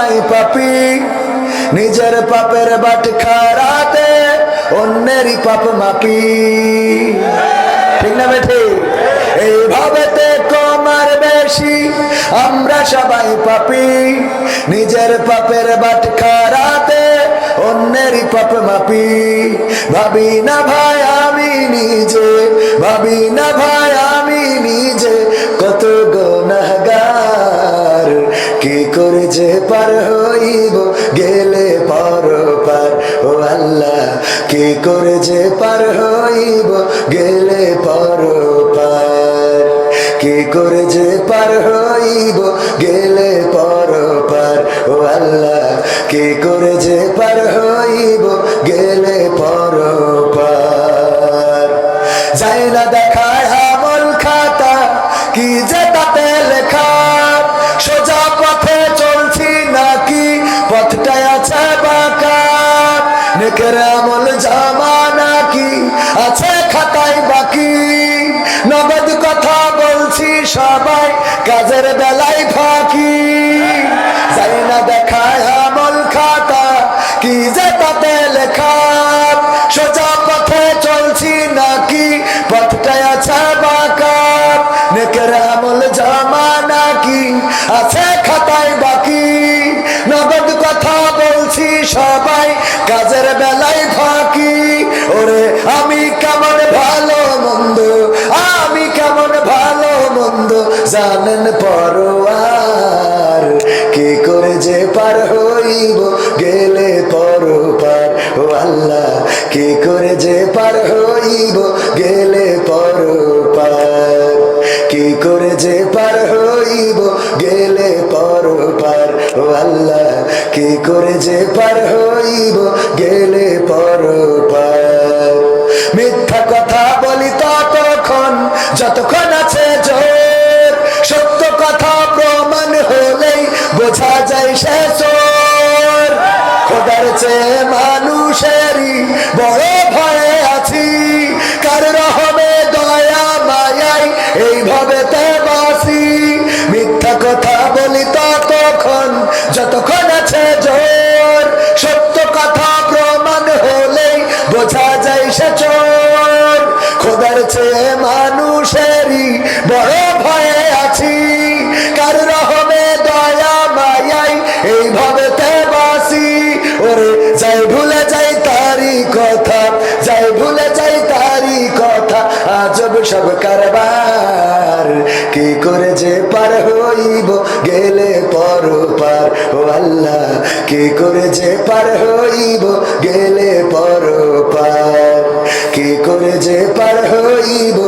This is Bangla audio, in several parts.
সবাই পাপি। নিজের পাপের বাট খারাতে অন্যেরই পাপ মাপি। ঠিক না বেঠে? কমার বেশি আমরা সবাই পাপি। নিজের পাপের বাট খারাতে পাপ মাপি। ভাবি না ভাই, আমি নিজে। ভাবি না ভাই, আমি নিজে। যে পার হইব গেলে পর পার। ও আল্লাহ, কি করে যে পার হইব গেলে পর পার? কি করে যে পার হইব গেলে পর পার? ও আল্লাহ, কি করে যে পার হইব গেলে পার নাকি আছে খাতায় বাকি। নগদ কথা বলছি সবাই, কাজের বেলায় ফাঁকি। ওরে, আমি কেমন ভালো মন্দ, আমি কেমন ভালো মন্দ, জানেন পরোয়ার, কি করে যে পার হইব গেলে পর পার ও আল্লাহ, কি করে যে পার করে যে পার হইব, গেলে পর মিথ্যা কথা বলি ততক্ষণ, যতক্ষণ আছে জোর। সত্য কথা প্রমাণ হলেই বোঝা যায় সে চোর। খোদার চেয়ে মানুষেরই বড় বড় ভয়ে আছি। কার রহমে দয়া মায়াই এইভাবে তে বাসি। ওরে, যাই ভুলে যাই তারি কথা, যাই ভুলে যাই তারি কথা, আজব সব কারবার। কি করে যে পার হইব গেলে পর পার। ও আল্লাহ, কি করে যে পার হইব গেলে পর পার। কি করে যে পার হইব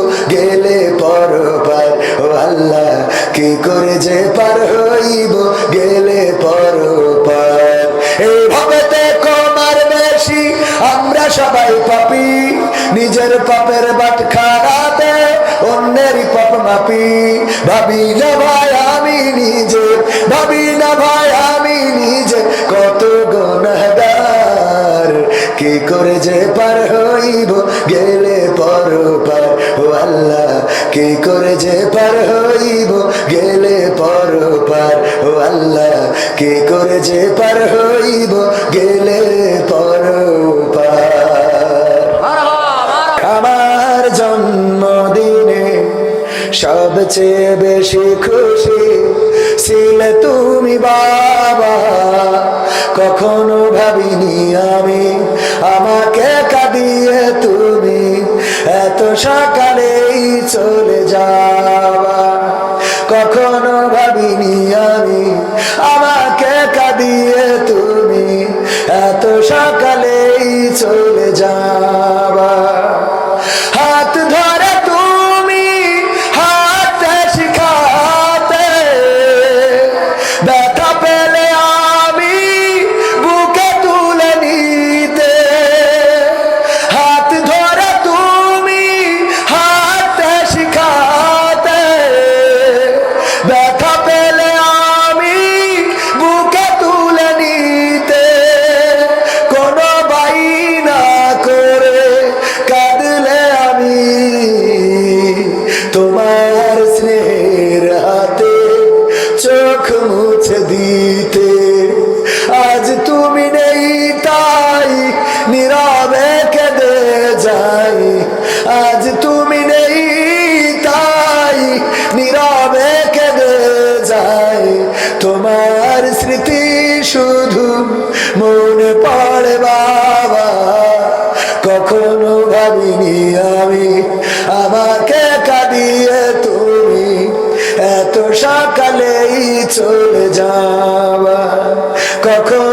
যে পার হইব গেলে পর পার। এইভাবে তে কমার বেশি, আমরা সবাই পাপি। নিজের পাপের বাট খারাতে অন্যেরই পাপ মাপি। ভাবি না ভাই, আমি নিজে। ভাবি না ভাই, আমি নিজে। কত গুনাহগার। কি করে যে পার হইব গেলে পর পার। ও আল্লাহ কি করে যে পার হইব, গেলে পর পার ও আল্লাহ। কি করে যে পার হইব, গেলে পর আমার জন্মদিনে সবচেয়ে বেশি খুশি ছিলে তুমি বাবা। কখনো ভাবিনি আমি আমাকে কাঁদিয়ে তুমি। এত সকালেই চলে যাওয়া। কখনো ভাবিনি আমি আমাকে কাঁদিয়ে তুমি এত সকালেই চলে যাওয়া। হাত ধরে তুমি তো সকালেই চলে যাওয়া। কখন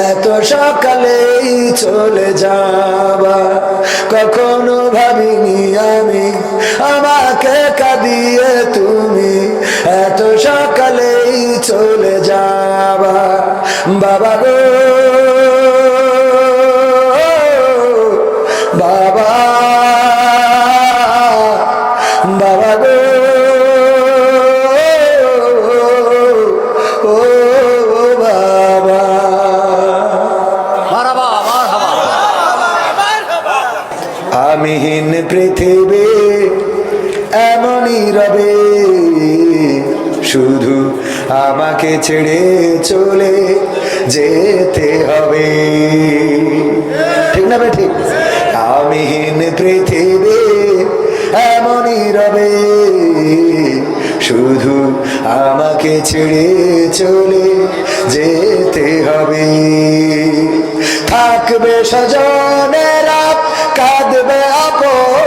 এত সকালেই চলে যাবা কখনো ভাবিনি আমি আমাকে ছেড়ে চলে যেতে হবে। ঠিক না ঠিক। আমিহীন পৃথিবী এমনই রবে, শুধু আমাকে ছেড়ে চলে যেতে হবে। থাকবে সজনেরা কাঁদবে আপন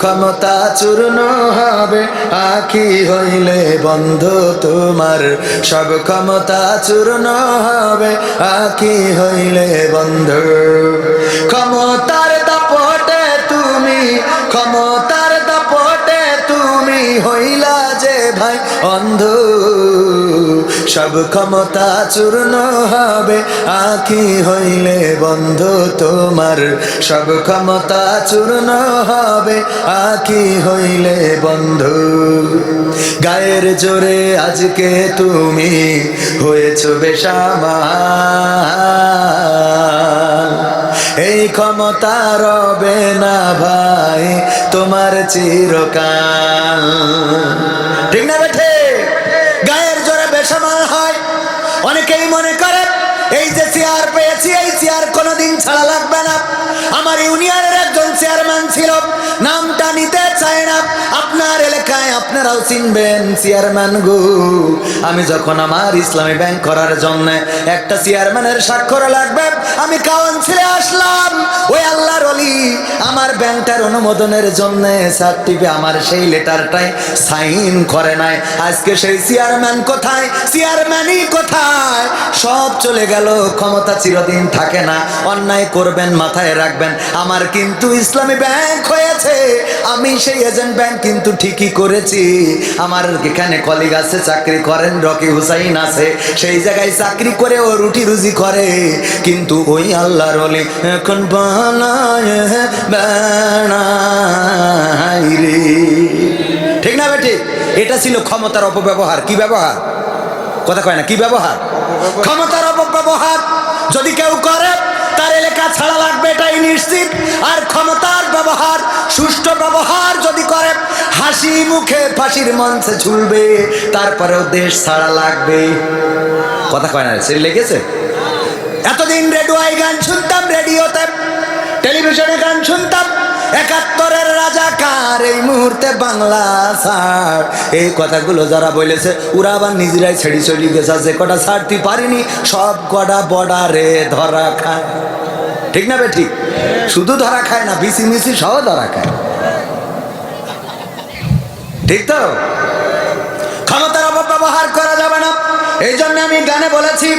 ক্ষমতা চূর্ণ হবে, আখি হইলে বন্ধ তোমার। সব ক্ষমতা চূর্ণ হবে, আখি হইলে বন্ধ। ক্ষমতার দাপটে তুমি, ক্ষমতার দাপটে তুমি হইলা যে ভাই অন্ধ সব ক্ষমতা চূর্ণ হবে। আখি হইলে বন্ধ তোমার। সব ক্ষমতা চূর্ণ হবে। আখি হইলে বন্ধু। গায়ের জোরে আজকে তুমি হয়েছ বেশামা এই ক্ষমতা রবে না ভাই তোমার চিরকাল। ঠিক না চিনবেন চেয়ারম্যান আমি যখন আমার ইসলামী ব্যাংক করার জন্য একটা চেয়ারম্যানের স্বাক্ষর লাগবে, আমি কাউন্সিলে আসলাম। ওই আল্লাহর অলি আমার ব্যাংকটার অনুমোদনের জন্য আমার সেই লেটারটাই সাইন করে নাই। আজকে সেই চেয়ারম্যান কোথায়? চেয়ারম্যানই কোথায়? সব চলে গেল, ক্ষমতা চিরদিন থাকে না। অন্যায় করবেন, মাথায় রাখবেন। আমার কিন্তু ইসলামী ব্যাংক হয়েছে। আমি সেই এজেন্ট ব্যাংক কিন্তু ঠিকই করেছি। আমার এখানে কলিগ আছে চাকরি করেন রকি হুসাইন আছে। সেই জায়গায় চাকরি করে ও রুটি রুজি করে। কিন্তু ওই আল্লাহর অলি এখন বানায় বেড়াই রে। ঠিক না বেটি? এটা ছিল ক্ষমতার অপব্যবহার। কি ব্যবহার? কথা কয় না কি ব্যবহার? ক্ষমতার অপব্যবহার। যদি কেউ করে তার এলাকা ছাড়া লাগবে, এটাই নিশ্চিত। আর ক্ষমতার ব্যবহার, সুষ্ঠু ব্যবহার যদি করে, হাসি মুখে ফাঁসির মঞ্চে ঝুলবে, তারপরেও দেশ ছাড়া লাগবে। কথা কয় না সে লেগেছে? এতদিন রেডিওয় গান শুনতাম, রেডিওতে, টেলিভিশনে গান শুনতাম, একাত্তরের রাজাকার এই মুহূর্তে বাংলা ছাড়। এই কথাগুলো যারা বলেছে, ওরা আবার নিজেরাই ছেড়ে চলে গেছে যে কটা ছাড়তে পারিনি, সব কটা বর্ডারে ধরা খায়। ঠিক না বে ঠিক শুধু ধরা খায় না বিসি মিসি সহ ধরা খায়। ঠিক তো? ক্ষমতার অপব্যবহার করা যাবে না। এই জন্য আমি গানে বলেছি,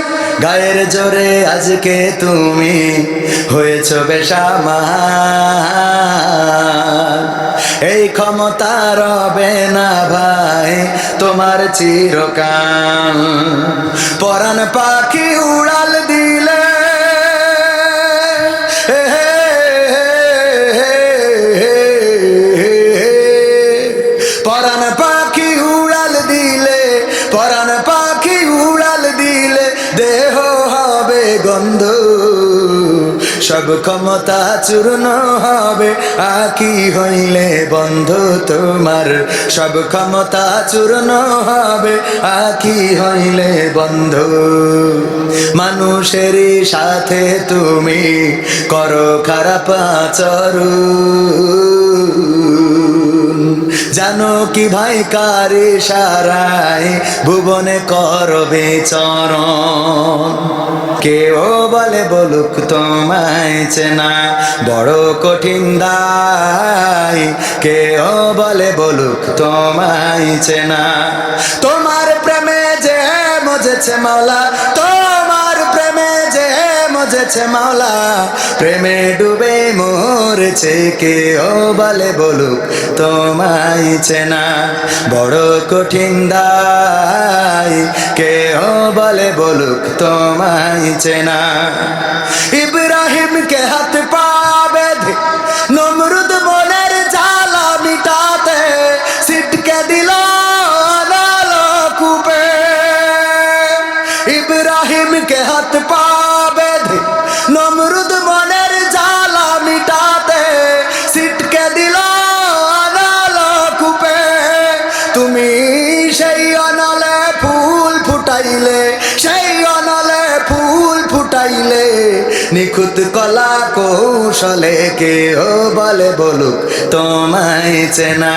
গায়ের জোরে আজকে তুমি হয়েছ বেশামান এই ক্ষমতা রবে না ভাই, তোমার চিরকাল। পরাণ পাখি উড়াল সব ক্ষমতা চূর্ণ হবে আকি হইলে বন্ধু তোমার? সব ক্ষমতা চূর্ণ হবে আকি হইলে বন্ধু? মানুষের সাথে তুমি করো খারাপ আচরণ। জানো কি ভাই কারে সারায়, ভুবনে করবে চরণ। কেউ বলে বলুক তোমায় চেনা, বড় কঠিন দায়। কেউ বলে বলুক তোমায় চেনা। তোমার প্রেমে যে মজেছে মাওলা, তোমার মজেছে মাওলা, প্রেমে ডুবে মরেছে কেউ বলে বলুক তোমায় চেনা। বড় কঠিন দায়, কেউ বলে বলুক তোমায় চেনা। ইব্রাহিম কে হাত পা কৌশলে কেউ বলে বলুক, তোমায় চেনা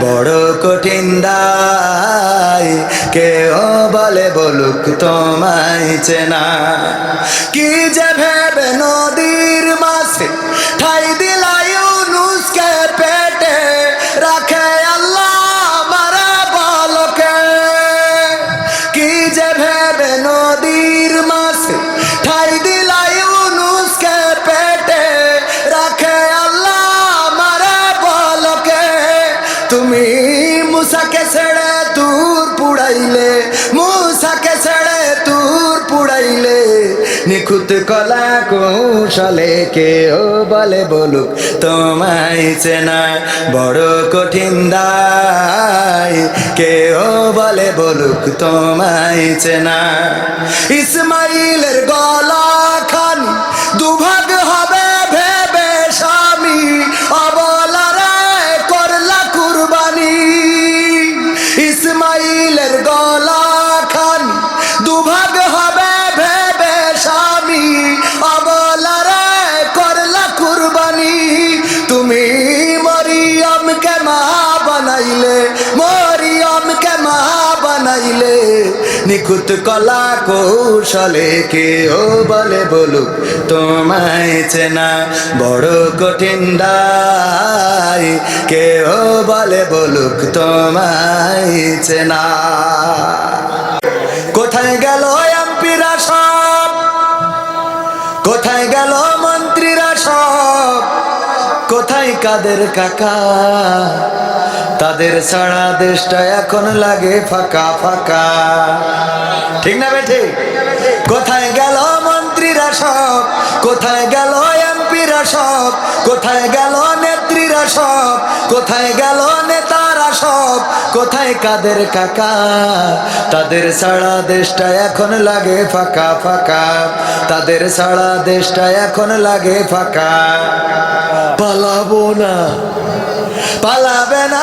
বড় কঠিন দায়। কেউ বলে বলুক, তোমায় চেনা। কি যে ভেবে নদীর মাসে ঠাই দিলাই কৌশলে কেউ বলে বলুক, তোমায় চেনা বড় কঠিন দায়। কেউ বলে বলুক, তোমায় চেনা। ইসমাইলের গলা নিখুঁত কলা কৌশলে কেউ বলে বলুক, তোমায় চেনা বড় কঠিন দায়। কেউ বলে বলুক, তোমায় চেনা। কোথায় গেল এমপিরা সব কোথায় গেল মন্ত্রীরা সব কোথায় কাদের কাকা? তাদের সারা দেশটা এখন লাগে ফাঁকা ফাঁকা। ঠিক না বেঠে? কোথায় গেল মন্ত্রীরা সব? কোথায় গেল এমপিরা সব? কোথায় গেল নেত্রীরা সব? কোথায় গেল নেতারা সব? কোথায় কাদের কাকা? তাদের সারা দেশটা এখন লাগে ফাঁকা ফাঁকা। তাদের সারা দেশটা এখন লাগে ফাঁকা। পালাবো না, পালাবে না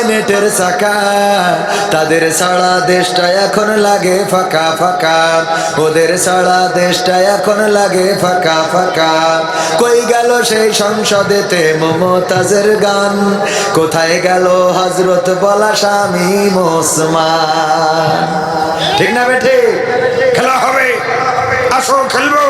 থামিয়ে নেটের চাকা। তাদের সারা দেশটা এখন লাগে ফাঁকা ফাঁকা। ওদের সারা দেশটা এখন লাগে ফাঁকা ফাঁকা। কই গেল সেই সংসদেতে মমতাজের গান? কোথায় গেল হজরত বলা স্বামী মোসমান ঠিক না বেঠে? খেলা হবে। আসো, খেলব।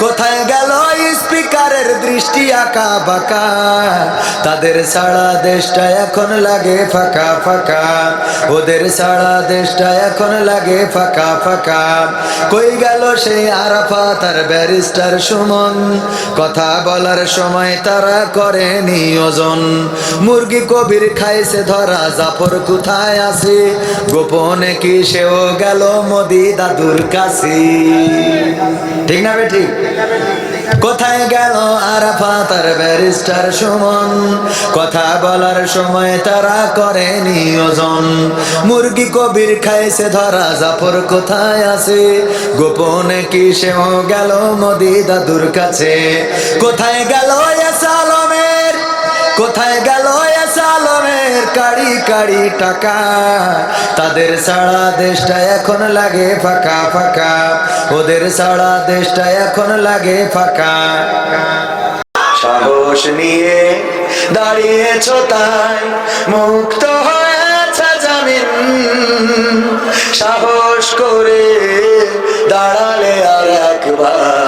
কোথায় গেল স্পিকারের দৃষ্টি আঁকা বাঁকা? তাদের সারা দেশটা এখন লাগে ফাঁকা ফাঁকা। ওদের সারা দেশটা এখন লাগে ফাঁকা ফাঁকা। কই গেল সেই আরাফা তার ব্যারিস্টার সুমন? কথা বলার সময় তারা করে নিয়োজন মুরগি কবির খাইছে ধরা, জাফর কোথায় আছে? গোপনে কি সেও গেল মোদি দাদুর কাছে? ঠিক না বে ঠিক? কোথায় গেল আরাফা তার ব্যারিস্টার সুমন? কথা বলার সময় তারা করে নিয়োজন মুরগি কবির খাইছে ধরা, জাফর কোথায় আছে? গোপনে কি সেও গেল মোদি দাদুর কাছে? কোথায় গেল আলমের? কোথায় গেল আলমের কাড়ি কাড়ি টাকা। তাদের সারা দেশটা এখন লাগে ফাঁকা ফাঁকা। ওদের সারা দেশটা এখন লাগে ফাঁকা। সাহস নিয়ে দাঁড়িয়েছ তাই, মুক্ত হয়েছে জামিন। সাহস করে দাঁড়ালে আর একবার।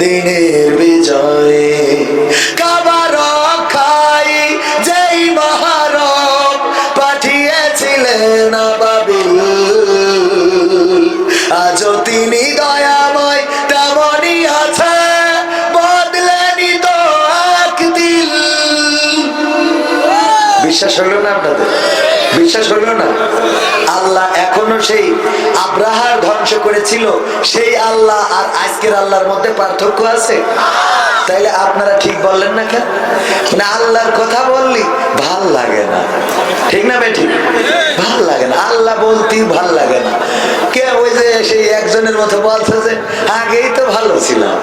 দিনের বিজয় কাবার খাই যেই মহারব পাঠিয়েছিলেন বাবিল আজও তিনি দয়াময় তেমনই আছে, বদলেনি তো দিল বিশ্বাস হলো না আপনাদের? বিশ্বাস হলো না? আল্লাহ এখনও সেই আব্রাহার ধ্বংস করেছিল, সেই আল্লাহ আর আজকের আল্লাহর মধ্যে পার্থক্য আছে? তাইলে আপনারা ঠিক বললেন না কেন? মানে আল্লাহর কথা বললি, ভালো লাগে না। ঠিক না বেটি ভালো লাগে না। আল্লাহ বলতেই ভালো লাগে না। কে ওই যে সেই একজনের মতো বলছে যে, আগেই তো ভালো ছিলাম।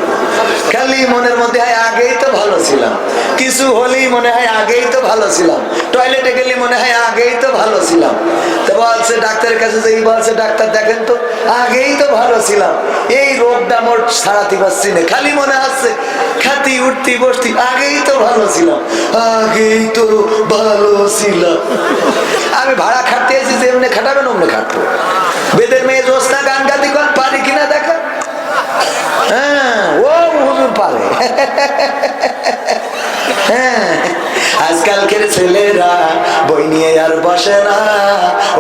খালি মনের মধ্যে হয়, আগেই তো ভালো ছিলাম। কিছু হলেই মনে হয়, আগেই তো ভালো ছিলাম। টয়লেটে গেলে মনে হয়, আগেই তো ভালো ছিলাম। তো বলছে ডাক্তারের কাছে যেই বলছে, ডাক্তার দেখেন তো আগেই তো ভালো ছিলাম। এই রোগটা মোট সারাতে পারছি না খালি মনে আছে, খাতি, উঠতি, বসতি, আগেই তো ভালো ছিলাম। আগেই তো ভালো ছিলাম। আমি ভাড়া খাটতে এসেছি যেমনি খাটাবেন অমনি খাটবো। বেদের মেয়ে রোস্তা গান গাতি কন পারি কিনা দেখা? হ্যাঁ ও হুজুর পারে। হ্যাঁ আজকালকের ছেলেরা বই নিয়ে আর বসে না।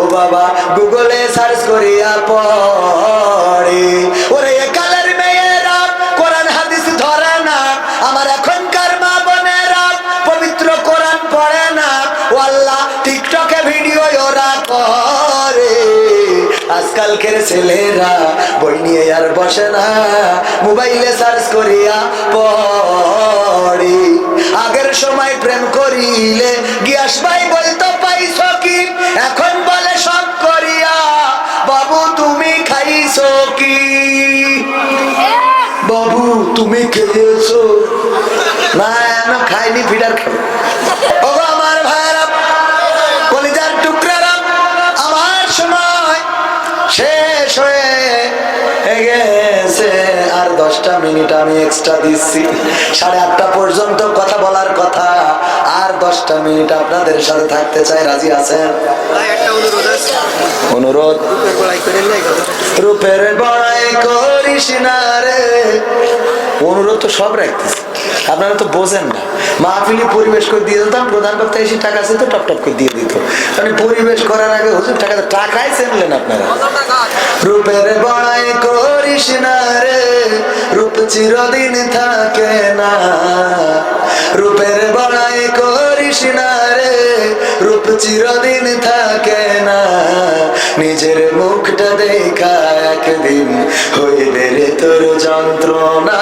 ও বাবা, গুগলে সার্চ করিয়া পড়ে আজকের ছেলেরা, বই নিয়ে আর বসে না। মোবাইলে সার্চ করিয়া পড়ি। আগের সময় প্রেম করিলে গিয়াস ভাই বলতো পাইছ কি এখন বলে সব করিয়া, বাবু, তুমি খাইছো কি? বাবু, তুমি খেয়েছো? না না, খাইনি, ফিডার খাব মিনিট আমি এক্সট্রা দিচ্ছি। সাড়ে আটটা পর্যন্ত কথা বলার কথা। আর দশটা মিনিট আপনাদের সাথে থাকতে চাই রাজি আছেন? অনুরোধ রূপের বড়াই করিস না রে। অনুরোধ তো সব রাখতেছি। আপনারা তো বোঝেন না। মাহফিলি পরিবেশ করে দিয়ে দিতাম, প্রধান বক্তা এসে টাকা আছে তো টপ টপ করে দিয়ে দিত। মানে পরিবেশ করার আগে হুজুর টাকা টাকাই চেনলেন আপনারা। রূপের বড়াই করিস না রে, রূপ চিরদিন থাকে না। রূপের বড়াই করিস না রে, রূপ চিরদিন থাকে না। নিজের মুখটা দেখা একদিন হইবে রে তোর যন্ত্রণা।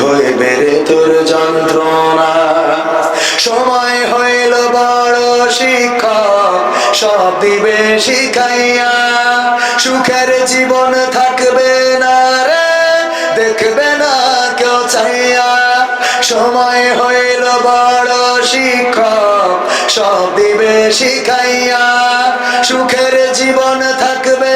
হইবে রে তোর যন্ত্রণা। সময় হইল বড় শিক্ষক সব দিবে শিখাইয়া। সুখের জীবন থাকবে না রে, দেখবে না কেউ চাইয়া সময় হইল বড় শিক্ষক সব দিবে শিখাইয়া। সুখের জীবন থাকবে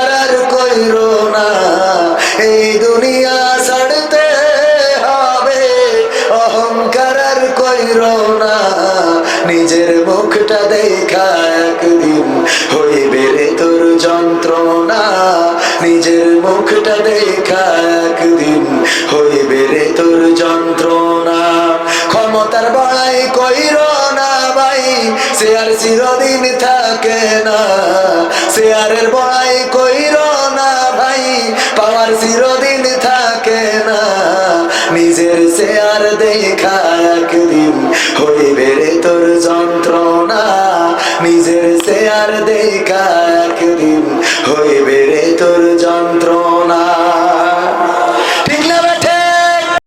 নিজের মুখটা দেখা একদিন হইবে রে তোর যন্ত্রণা। নিজের মুখটা দেখা একদিন হইবে রে তোর যন্ত্রণা। ক্ষমতার বড়াই কইর সে আর চিরদিন থাকে না। সে আরের বড়াই কইর না ভাই, পাওয়ার চিরদিন থাকে না। নিজের সে আর দেখা একদিন হইবে রে তোর যন্ত্রণা। নিজের সে আর দেখা একদিন হইবে রে তোর যন্ত্রণা।